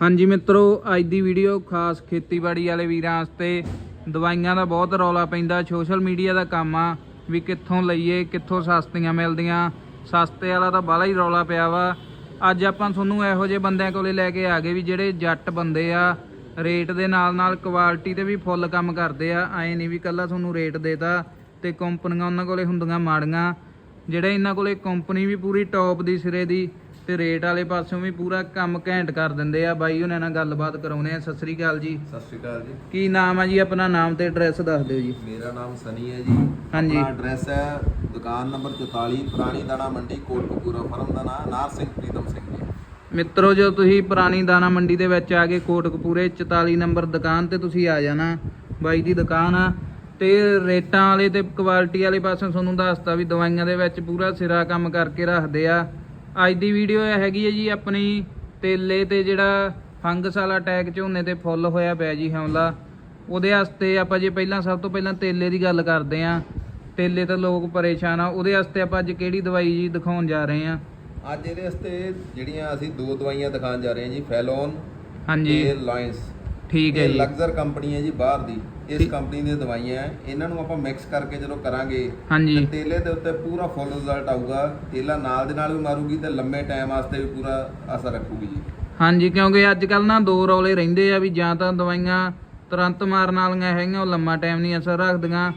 ਹਾਂਜੀ ਮਿੱਤਰੋ, ਅੱਜ ਦੀ ਵੀਡੀਓ ਖਾਸ ਖੇਤੀਬਾੜੀ ਵਾਲੇ ਵੀਰਾਂ ਵਾਸਤੇ। ਦਵਾਈਆਂ ਦਾ ਬਹੁਤ ਰੌਲਾ ਪੈਂਦਾ, ਸੋਸ਼ਲ ਮੀਡੀਆ ਦਾ ਕੰਮ ਆ, ਵੀ ਕਿੱਥੋਂ ਲਈਏ, ਕਿੱਥੋਂ ਸਸਤੀਆਂ ਮਿਲਦੀਆਂ। ਸਸਤੇ ਵਾਲਾ ਤਾਂ ਬਾਹਲਾ ਹੀ ਰੌਲਾ ਪਿਆ ਵਾ। ਅੱਜ ਆਪਾਂ ਤੁਹਾਨੂੰ ਇਹੋ ਜਿਹੇ ਬੰਦਿਆਂ ਕੋਲੇ ਲੈ ਕੇ ਆ ਗਏ ਵੀ ਜਿਹੜੇ ਜੱਟ ਬੰਦੇ ਆ। ਰੇਟ ਦੇ ਨਾਲ ਨਾਲ ਕੁਆਲਿਟੀ ਤੇ ਵੀ ਫੁੱਲ ਕੰਮ ਕਰਦੇ ਆ। ਐ ਨਹੀਂ ਵੀ ਕੱਲਾ ਤੁਹਾਨੂੰ ਰੇਟ ਦੇਤਾ ਤੇ ਕੰਪਨੀਆਂ ਉਹਨਾਂ ਕੋਲੇ ਹੁੰਦੀਆਂ ਮਾੜੀਆਂ। ਜਿਹੜੇ ਇਹਨਾਂ ਕੋਲੇ ਕੰਪਨੀ ਵੀ ਪੂਰੀ ਟੌਪ ਦੀ ਸਿਰੇ ਦੀ ਤੇ ਰੇਟ ਵਾਲੇ ਪਾਸਿਓਂ ਵੀ ਪੂਰਾ ਕੰਮ ਘੈਂਟ ਕਰ ਦਿੰਦੇ ਆ। ਬਾਈ ਉਹਨਾਂ ਨਾਲ ਗੱਲਬਾਤ ਕਰਾਉਨੇ ਆ। ਸਤਿ ਸ੍ਰੀ ਅਕਾਲ ਜੀ। ਸਤਿ ਸ਼੍ਰੀ ਅਕਾਲ ਜੀ। ਕੀ ਨਾਮ ਆ ਜੀ? ਆਪਣਾ ਨਾਮ ਤੇ ਐਡਰੈਸ ਦੱਸ ਦਿਓ ਜੀ। ਮੇਰਾ ਨਾਮ ਸਨੀ ਹੈ ਜੀ। ਹਾਂਜੀ। ਆਪਣਾ ਐਡਰੈਸ ਹੈ ਦੁਕਾਨ ਨੰਬਰ 44 ਪੁਰਾਣੀ ਦਾਣਾ ਮੰਡੀ ਕੋਟਕਪੂਰਾ ਫਰਮ ਦਾ ਨਾਮ ਨਾਰ ਸਿੰਘ ਪ੍ਰੀਤਮ ਸਿੰਘ ਜੀ। ਮਿੱਤਰੋ ਜੋ ਤੁਸੀਂ ਪੁਰਾਣੀ ਦਾਣਾ ਮੰਡੀ ਦੇ ਵਿੱਚ ਆ ਕੇ ਕੋਟਕਪੂਰੇ 44 ਨੰਬਰ ਦੁਕਾਨ ਤੇ ਤੁਸੀਂ ਆ ਜਾਣਾ। ਬਾਈ ਦੀ ਦੁਕਾਨ ਆ ਤੇ ਰੇਟਾਂ ਵਾਲੇ ਤੇ ਕੁਆਲਿਟੀ ਵਾਲੇ ਪਾਸੇ ਤੁਹਾਨੂੰ ਦੱਸਤਾ ਵੀ ਦਵਾਈਆਂ ਦੇ ਵਿੱਚ ਪੂਰਾ ਸਿਰਾ ਕੰਮ ਕਰਕੇ ਰੱਖਦੇ ਆ। ਅੱਜ ਦੀ ਵੀਡੀਓ ਇਹ ਹੈਗੀ ਹੈ ਜੀ ਆਪਣੀ ਤੇਲੇ ਤੇ ਜਿਹੜਾ ਫੰਗਸ ਵਾਲਾ ਅਟੈਕ ਝੋਨੇ ਤੇ ਫੁੱਲ ਹੋਇਆ ਪਿਆ ਜੀ ਹਮਲਾ। ਉਹਦੇ ਵਾਸਤੇ ਆਪਾਂ ਜੇ ਪਹਿਲਾਂ ਸਭ ਤੋਂ ਪਹਿਲਾਂ ਤੇਲੇ ਦੀ ਗੱਲ ਕਰਦੇ ਆ ਤੇਲੇ ਤੇ ਲੋਕ ਪਰੇਸ਼ਾਨ ਆ। ਉਹਦੇ ਵਾਸਤੇ ਆਪਾਂ ਅੱਜ ਕਿਹੜੀ ਦਵਾਈ ਜੀ ਦਿਖਾਉਣ ਜਾ ਰਹੇ ਆ ਅੱਜ ਇਹਦੇ ਵਾਸਤੇ ਜਿਹੜੀਆਂ ਅਸੀਂ ਦੋ ਦਵਾਈਆਂ ਦਿਖਾਉਣ ਜਾ ਰਹੇ ਹਾਂ ਜੀ ਫੈਲੋਨ ਹਾਂਜੀ। ਤੇ ਲਾਇੰਸ ਠੀਕ ਹੈ ਇਹ ਜੀ। ਲਗਜ਼ਰ ਕੰਪਨੀ ਹੈ ਜੀ ਬਾਹਰ ਦੀ। ਇਸ। ਕੰਪਨੀ ਦੀਆਂ ਦਵਾਈਆਂ ਹੈ। ਇਹਨਾਂ ਨੂੰ ਆਪਾਂ ਮਿਕਸ ਕਰਕੇ ਜਦੋਂ ਕਰਾਂਗੇ ਹਾਂਜੀ। ਤੇ ਤੇਲੇ ਦੇ ਉੱਤੇ ਪੂਰਾ ਫੁੱਲ ਰਿਜ਼ਲਟ ਆਊਗਾ। ਤੇਲਾ ਨਾਲ ਦੇ ਨਾਲ ਵੀ ਮਾਰੂਗੀ ਤੇ ਲੰਮੇ ਟਾਈਮ ਵਾਸਤੇ ਵੀ ਪੂਰਾ ਅਸਰ ਰੱਖੂਗੀ ਜੀ। ਹਾਂਜੀ ਕਿਉਂਕਿ ਅੱਜ ਕੱਲ ਨਾ ਦੋ ਰੌਲੇ ਰਹਿੰਦੇ ਆ ਵੀ ਜਾਂ ਤਾਂ ਦਵਾਈਆਂ ਤੁਰੰਤ ਮਾਰਨ ਵਾਲੀਆਂ ਹੈਗੀਆਂ ਉਹ ਲੰਮਾ ਟਾਈਮ ਨਹੀਂ ਅਸਰ ਰੱਖਦੀਆਂ।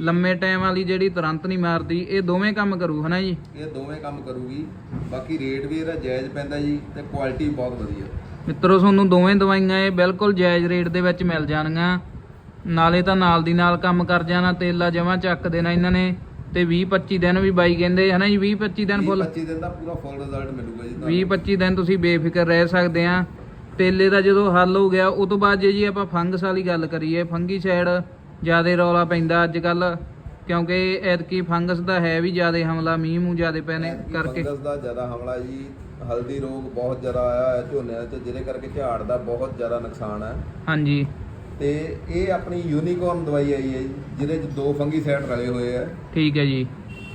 ਲੰਮੇ ਟਾਈਮ ਵਾਲੀ ਜਿਹੜੀ ਤੁਰੰਤ ਨਹੀਂ ਮਾਰਦੀ ਇਹ ਦੋਵੇਂ ਕੰਮ ਕਰੂ ਹਨਾ ਜੀ? ਇਹ ਦੋਵੇਂ ਕੰਮ ਕਰੂਗੀ। ਬਾਕੀ ਰੇਟ ਵੀ ਇਹਦਾ ਜਾਇਜ਼ ਪੈਂਦਾ ਜੀ ਤੇ ਕੁਆਲਿਟੀ ਬਹੁਤ ਵਧੀਆ। ਮਿੱਤਰੋ ਤੁਹਾਨੂੰ ਦੋਵੇਂ ਦਵਾਈਆਂ ਇਹ ਬਿਲਕੁਲ ਜਾਇਜ਼ ਰੇਟ ਦੇ ਵਿੱਚ ਮਿਲ ਜਾਣਗੀਆਂ। ਨਾਲੇ ਤਾਂ ਨਾਲ ਦੀ ਨਾਲ ਕੰਮ ਕਰ ਜਾਣਾ ਤੇਲਾ ਜਮਾ ਚੱਕ ਦੇਣਾ ਇਹਨਾਂ ਨੇ ਤੇ 20 25 ਦਿਨ ਵੀ ਬਾਈ ਕਹਿੰਦੇ ਹਨਾ ਜੀ 20 25 ਦਿਨ ਫੁੱਲ। 25 ਦਿਨ ਦਾ ਪੂਰਾ ਫੁੱਲ ਰਿਜ਼ਲਟ ਮਿਲੂਗਾ ਜੀ ਤੁਹਾਨੂੰ। 20 25 ਦਿਨ ਤੁਸੀਂ ਬੇਫਿਕਰ ਰਹਿ ਸਕਦੇ ਆ। ਤੇਲੇ ਦਾ ਜਦੋਂ ਹੱਲ ਹੋ ਗਿਆ ਉਹ ਤੋਂ ਬਾਅਦ ਜੇ ਜੀ ਆਪਾਂ ਫੰਗਸ ਵਾਲੀ ਗੱਲ ਕਰੀਏ ਫੰਗੀ ਸਾਈਡ ਜ਼ਿਆਦਾ ਰੌਲਾ ਪੈਂਦਾ ਅੱਜ ਕੱਲ ਕਿਉਂਕਿ ਐਤਕੀ ਫੰਗਸ ਦਾ ਹੈ ਵੀ ਜ਼ਿਆਦਾ ਹਮਲਾ ਮੀਂਹ ਮੂੰਹ ਜ਼ਿਆਦਾ ਪੈਣੇ ਕਰਕੇ। ਫੰਗਸ ਦਾ ਜ਼ਿਆਦਾ ਹਮਲਾ ਜੀ ਹਲਦੀ ਰੋਗ ਬਹੁਤ ਜ਼ਿਆਦਾ ਆਇਆ ਹੈ ਝੋਨਿਆਂ 'ਚ ਜਿਹਦੇ ਕਰਕੇ ਝਾੜ ਦਾ ਬਹੁਤ ਜ਼ਿਆਦਾ ਨੁਕਸਾਨ ਹੈ। ਹਾਂਜੀ। ਤੇ ਇਹ ਆਪਣੀ ਯੂਨੀਕੋਰਨ ਦਵਾਈ ਆਈ ਹੈ ਜੀ ਜਿਹਦੇ 'ਚ ਦੋ ਫੰਗੀ ਸਾਈਡ ਰਲੇ ਹੋਏ ਆ ਠੀਕ ਹੈ ਜੀ।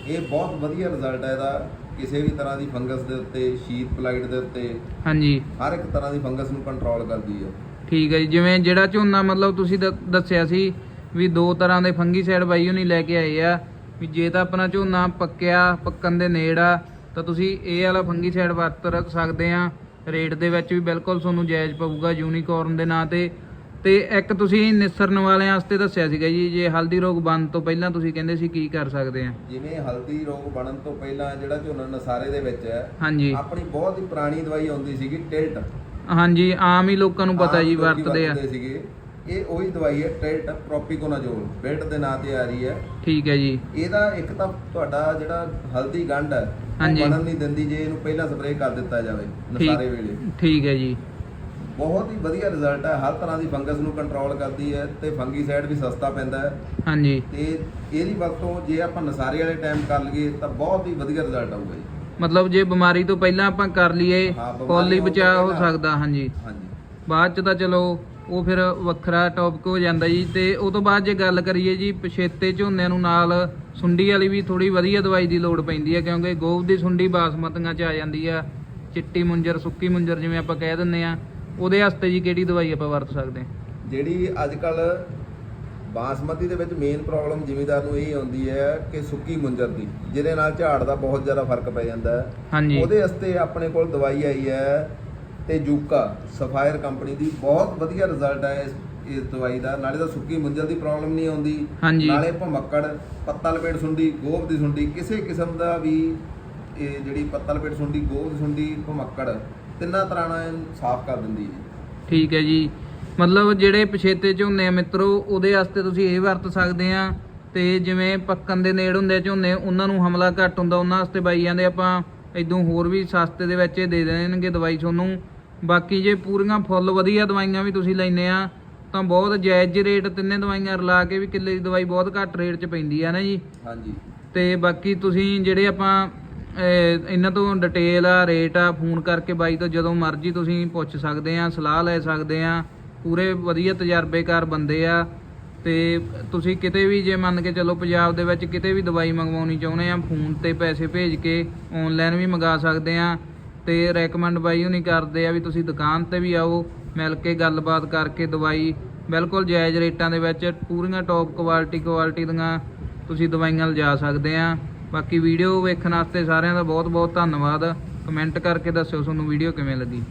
ਇਹ ਬਹੁਤ ਵਧੀਆ ਰਿਜ਼ਲਟ ਹੈ ਇਹਦਾ ਕਿਸੇ ਵੀ ਤਰ੍ਹਾਂ ਦੀ ਫੰਗਸ ਦੇ ਉੱਤੇ ਸ਼ੀਤ ਪਲਾਈਟ ਦੇ ਉੱਤੇ ਹਾਂਜੀ। ਹਰ ਇੱਕ ਤਰ੍ਹਾਂ ਦੀ ਫੰਗਸ ਨੂੰ ਕੰਟਰੋਲ ਕਰਦੀ ਹੈ। ਠੀਕ ਹੈ ਜੀ ਜਿਵੇਂ ਜਿਹੜਾ ਝੋਨਾ ਮਤਲਬ ਤੁਸੀਂ ਦ- ਦੱਸਿਆ ਸੀ ਵੀ ਦੋ ਤਰ੍ਹਾਂ ਦੇ ਫੰਗੀ ਸਾਈਡ ਬਾਈ ਨਹੀਂ ਲੈ ਕੇ ਆਏ ਆ ਵੀ ਜੇ ਤਾਂ ਆਪਣਾ ਝੋਨਾ ਪੱਕਿਆ ਪੱਕਣ ਦੇ ਨੇੜ ਆ ਤਾਂ ਤੁਸੀਂ ਇਹ ਵਾਲਾ ਫੰਗੀ ਸਾਈਡ ਵਰਤ ਰੱਖ ਸਕਦੇ ਆ। ਰੇਟ ਦੇ ਵਿੱਚ ਵੀ ਬਿਲਕੁਲ ਤੁਹਾਨੂੰ ਜਾਇਜ਼ ਪਊਗਾ ਯੂਨੀਕੋਰਨ ਦੇ ਨਾਂ ਤੇ। ਤੇ ਇੱਕ ਤੁਸੀਂ ਨਿਸਰਨ ਵਾਲਿਆਂ ਵਾਸਤੇ ਦੱਸਿਆ ਸੀਗਾ ਜੀ ਜੇ ਹਲਦੀ ਰੋਗ ਬੰਦ ਤੋਂ ਪਹਿਲਾਂ ਤੁਸੀਂ ਕਹਿੰਦੇ ਸੀ ਕੀ ਕਰ ਸਕਦੇ ਆ। ਜਿਵੇਂ ਹਲਦੀ ਰੋਗ ਬਣਨ ਤੋਂ ਪਹਿਲਾਂ ਜਿਹੜਾ ਝੋਨਾ ਨਸਾਰੇ ਦੇ ਵਿੱਚ ਹੈ ਹਾਂਜੀ। ਆਪਣੀ ਬਹੁਤ ਹੀ ਪੁਰਾਣੀ ਦਵਾਈ ਆਉਂਦੀ ਸੀਗੀ ਟਿਲਟ। ਹਾਂਜੀ ਆਮ ਹੀ ਲੋਕਾਂ ਨੂੰ ਪਤਾ ਜੀ ਵਰਤਦੇ ਆ। ਇਹ ਉਹੀ ਦਵਾਈ ਹੈ ਟਿਲਟ ਪ੍ਰੋਪੀਕੋਨਾਜ਼ੋਲ ਬਿਲਟ ਦੇ ਨਾਂ ਤੇ ਆ ਰਹੀ ਹੈ। ਠੀਕ ਹੈ ਜੀ। ਇਹਦਾ ਇੱਕ ਤਾਂ ਤੁਹਾਡਾ ਜਿਹੜਾ ਹਲਦੀ ਗੰਢ ਹੈ ਉਹ ਹਾਂਜੀ। ਬਣਨ ਨਹੀਂ ਦਿੰਦੀ ਜੇ ਇਹਨੂੰ ਪਹਿਲਾਂ ਸਪਰੇਅ ਕਰ ਦਿੱਤਾ ਜਾਵੇ ਨਸਾਰੇ ਵੇਲੇ। ਠੀਕ ਹੈ ਜੀ। ਬਹੁਤ ਹੀ ਵਧੀਆ ਰਿਜ਼ਲਟ ਹੈ। ਹਰ ਤਰ੍ਹਾਂ ਦੀ ਫੰਗਸ ਨੂੰ ਕੰਟਰੋਲ ਕਰਦੀ ਹੈ ਤੇ ਫੰਗੀਸਾਈਡ ਵੀ ਸਸਤਾ ਪੈਂਦਾ ਹੈ। ਹਾਂਜੀ। ਤੇ ਇਹਦੀ ਵਰਤੋਂ ਜੇ ਆਪਾਂ ਨਸਾਰੇ ਵਾਲੇ ਟਾਈਮ ਕਰ ਲਈਏ ਤਾਂ ਬਹੁਤ ਹੀ ਵਧੀਆ ਰਿਜ਼ਲਟ ਆਊਗਾ ਜੀ। ਮਤਲਬ ਜੇ ਬਿਮਾਰੀ ਤੋਂ ਪਹਿਲਾਂ ਆਪਾਂ ਕਰ ਲਈਏ ਹਾਂ, ਬਿਮਾਰੀ ਫੁੱਲ ਹੀ ਹੋਣ ਤੋਂ ਬਚਾਅ ਹੋ ਪਹਿਲਾਂ। ਸਕਦਾ ਹਾਂਜੀ। ਹਾਂਜੀ। ਬਾਅਦ ਚ ਤਾਂ ਚਲੋ ਉਹ ਫਿਰ ਵੱਖਰਾ ਟੌਪਿਕ ਹੋ ਜਾਂਦਾ ਜੀ ਤੇ ਉਹ ਤੋਂ ਬਾਅਦ ਜੇ ਗੱਲ ਕਰੀਏ ਜੀ ਪਛੇਤੇ ਝੋਨਿਆਂ ਨੂੰ ਨਾਲ ਸੁੰਡੀ ਵਾਲੀ ਵੀ ਥੋੜੀ ਵਧੀਆ ਦਵਾਈ ਦੀ ਲੋੜ ਪੈਂਦੀ ਹੈ ਕਿਉਂਕਿ ਗੋਬ ਦੀ ਸੁੰਡੀ ਬਾਸਮਤੀਆਂ ਚ ਆ ਜਾਂਦੀ ਆ ਚਿੱਟੀ ਮੁੰਜਰ ਸੁੱਕੀ ਮੁੰਜਰ ਜਿਵੇਂ ਆਪਾਂ ਕਹਿ ਦਿੰਦੇ ਆ ਉਹਦੇ ਵਾਸਤੇ ਜੀ ਕਿਹੜੀ ਦਵਾਈ ਆਪਾਂ ਵਰਤ ਸਕਦੇ ਜਿਹੜੀ ਅੱਜ ਕੱਲ ਬਾਸਮਤੀ ਦੇ ਵਿੱਚ ਮੇਨ ਪ੍ਰੋਬਲਮ ਜ਼ਿਮੀਦਾਰ ਨੂੰ ਇਹ ਆਉਂਦੀ ਹੈ ਕਿ ਸੁੱਕੀ ਮੁੰਜਰ ਦੀ ਜਿਹਦੇ ਨਾਲ ਝਾੜ ਦਾ ਬਹੁਤ ਜ਼ਿਆਦਾ ਫ਼ਰਕ ਪੈ ਜਾਂਦਾ ਹੈ। ਹਾਂਜੀ। ਉਹਦੇ ਵਾਸਤੇ ਆਪਣੇ ਕੋਲ ਦਵਾਈ ਆਈ ਹੈ ਤੇ ਜੂਕਾ ਸਫਾਇਰ ਕੰਪਨੀ ਦੀ ਬਹੁਤ ਵਧੀਆ ਰਿਜ਼ਲਟ ਹੈ ਇਸ ਇਸ ਦਵਾਈ ਦਾ। ਨਾਲੇ ਤਾਂ ਸੁੱਕੀ ਮੁੰਜਰ ਦੀ ਪ੍ਰੋਬਲਮ ਨਹੀਂ ਆਉਂਦੀ। ਨਾਲੇ ਭਮੱਕੜ ਪੱਤਾ ਲਪੇਟ ਸੁੰਡੀ ਗੋਭ ਦੀ ਸੁੰਡੀ ਕਿਸੇ ਕਿਸਮ ਦਾ ਵੀ ਇਹ ਜਿਹੜੀ ਪੱਤਾ ਲਪੇਟ ਸੁੰਡੀ ਗੋਭ ਦੀ ਸੁੰਡੀ ਭਮੱਕੜ ਤਿੰਨਾਂ ਤਰ੍ਹਾਂ ਨਾਲ ਸਾਫ਼ ਕਰ ਦਿੰਦੀ ਹੈ ਠੀਕ ਹੈ ਜੀ। ਮਤਲਬ ਜਿਹੜੇ ਪਛੇਤੇ ਝੋਨੇ ਆ ਮਿੱਤਰੋ ਉਹਦੇ ਵਾਸਤੇ ਤੁਸੀਂ ਇਹ ਵਰਤ ਸਕਦੇ ਆ ਤੇ ਜਿਵੇਂ ਪੱਕਣ ਦੇ ਨੇੜ ਹੁੰਦੇ ਝੋਨੇ ਉਹਨਾਂ ਨੂੰ ਹਮਲਾ ਘੱਟ ਹੁੰਦਾ ਉਹਨਾਂ ਵਾਸਤੇ ਬਾਈ ਜਾਂਦੇ ਆਪਾਂ ਇਦੋਂ ਹੋਰ ਵੀ ਸਸਤੇ ਦੇ ਵਿੱਚ ਇਹ ਦੇ ਦੇਣਗੇ ਦਵਾਈ ਤੁਹਾਨੂੰ। ਬਾਕੀ ਜੇ ਪੂਰੀਆਂ ਫੁੱਲ ਵਧੀਆ ਦਵਾਈਆਂ ਵੀ ਤੁਸੀਂ ਲੈਨੇ ਆ ਤਾਂ ਬਹੁਤ ਜਾਇਜ਼ ਰੇਟ ਤਿੰਨੇ ਦਵਾਈਆਂ ਰਲਾ ਕੇ ਵੀ ਕਿੱਲੇ ਦੀ ਦਵਾਈ ਬਹੁਤ ਘੱਟ ਰੇਟ 'ਚ ਪੈਂਦੀ ਆ ਨਾ ਜੀ। ਹਾਂਜੀ। ਤੇ ਬਾਕੀ ਤੁਸੀਂ ਜਿਹੜੇ ਆਪਾਂ ਇਹਨਾਂ ਤੋਂ ਡਿਟੇਲ ਆ ਰੇਟ ਆ ਫੋਨ ਕਰਕੇ ਬਾਈ ਤੋਂ ਜਦੋਂ ਮਰਜ਼ੀ ਤੁਸੀਂ ਪੁੱਛ ਸਕਦੇ ਆ ਸਲਾਹ ਲੈ ਸਕਦੇ ਆ। ਪੂਰੇ ਵਧੀਆ ਤਜਰਬੇਕਾਰ ਬੰਦੇ ਆ। ਤੇ ਤੁਸੀਂ ਕਿਤੇ ਵੀ ਜੇ ਮੰਨ ਕੇ ਚੱਲੋ ਪੰਜਾਬ ਦੇ ਵਿੱਚ ਕਿਤੇ ਵੀ ਦਵਾਈ ਮੰਗਵਾਉਣੀ ਚਾਹੁੰਦੇ ਆ ਫੋਨ ਤੇ ਪੈਸੇ ਭੇਜ ਕੇ ਆਨਲਾਈਨ ਵੀ ਮੰਗਾ ਸਕਦੇ ਆ। ਤੇ ਰეკਮੈਂਡ ਬਾਈ ਉਹ ਨਹੀਂ ਕਰਦੇ ਆ ਵੀ ਤੁਸੀਂ ਦੁਕਾਨ ਤੇ ਵੀ ਆਓ, ਮਿਲ ਕੇ ਗੱਲਬਾਤ ਕਰਕੇ ਦਵਾਈ। ਬਿਲਕੁਲ ਜਾਇਜ਼ ਰੇਟਾਂ ਦੇ ਵਿੱਚ ਪੂਰੀਆਂ ਟੌਪ ਕੁਆਲਿਟੀ ਕੁਆਲਿਟੀ ਦੀਆਂ ਤੁਸੀਂ ਦਵਾਈਆਂ ਲਿਜਾ ਸਕਦੇ ਆ। ਬਾਕੀ ਵੀਡੀਓ ਵੇਖਣ ਵਾਸਤੇ ਸਾਰਿਆਂ ਦਾ ਬਹੁਤ ਬਹੁਤ ਧੰਨਵਾਦ। ਕਮੈਂਟ ਕਰਕੇ ਦੱਸਿਓ ਤੁਹਾਨੂੰ ਵੀਡੀਓ ਕਿਵੇਂ ਲੱਗੀ।